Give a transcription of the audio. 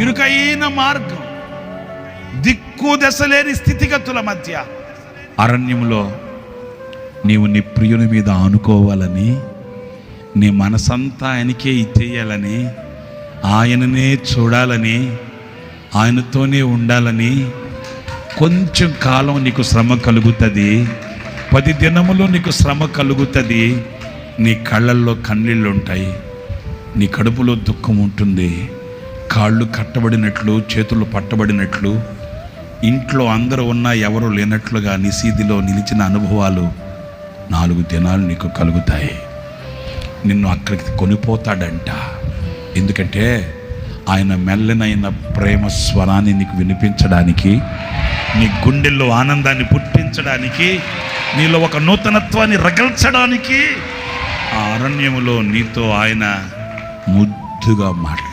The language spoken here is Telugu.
ఇరుకైన మార్గం దిక్కు దశలేని స్థితిగతుల మధ్య. అరణ్యంలో నీవు నీ ప్రియుని మీద ఆనుకోవాలని నీ మనసంతా ఆయనకే ఇచ్చేయాలని ఆయననే చూడాలని ఆయనతోనే ఉండాలని కొంచెం కాలం నీకు శ్రమ కలుగుతుంది పది దినములు నీకు శ్రమ కలుగుతుంది నీ కళ్ళల్లో కన్నీళ్ళు ఉంటాయి నీ కడుపులో దుఃఖం ఉంటుంది కాళ్ళు కట్టబడినట్లు చేతులు పట్టబడినట్లు ఇంట్లో అందరూ ఉన్నా ఎవరు లేనట్లుగా నిసీదిలో నిలిచిన అనుభవాలు నాలుగు దినాలు నీకు కలుగుతాయి. నిన్ను అక్కడికి కొనిపోతాడంట. ఎందుకంటే ఆయన మెల్లనైన ప్రేమ స్వరాన్ని నీకు వినిపించడానికి నీ గుండెల్లో ఆనందాన్ని పుట్టించడానికి నీలో ఒక నూతనత్వాన్ని రగల్చడానికి ఆ అరణ్యములో నీతో ఆయన ముద్దుగా మాట్లాడు